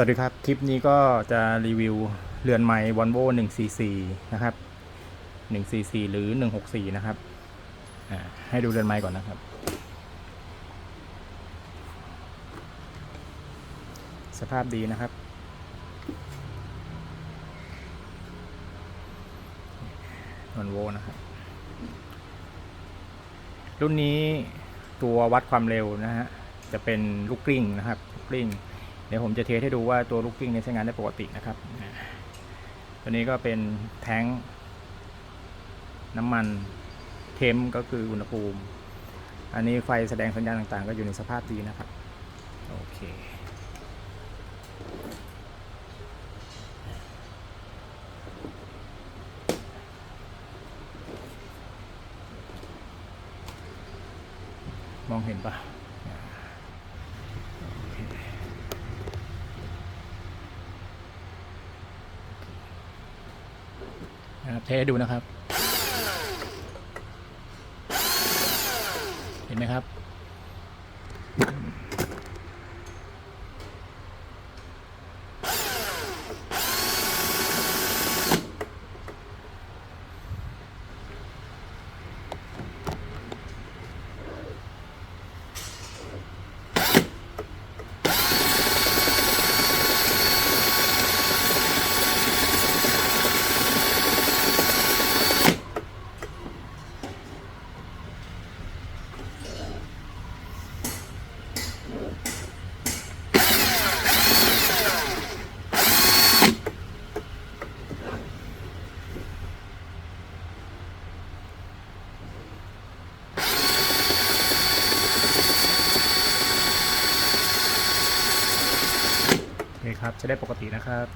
สวัสดีครับ คลิปนี้ก็จะรีวิวเรือนไม้ Volvo 144นะครับ144หรือ164นะครับให้ดูเรือนไม้ก่อนนะครับ สภาพดีนะครับ Volvo นะครับ รุ่นนี้ตัววัดความเร็วนะฮะ จะเป็นลูกกลิ้งนะครับลูกกลิ้ง เดี๋ยวผมจะเทสให้ดูว่าตัวลูกกิ้งนี่ยใช้งานได้ปกตินะครับ ตัวนี้ก็เป็นแท้งน้ำมันเทมก็คืออุณหภูมิ อันนี้ไฟแสดงสัญญาณต่างๆ ก็อยู่ในสภาพดีนะครับ โอเคมองเห็นปะ นะครับเทดูนะครับ เห็นไหมครับ โอเคครับ จะได้ปกตินะครับ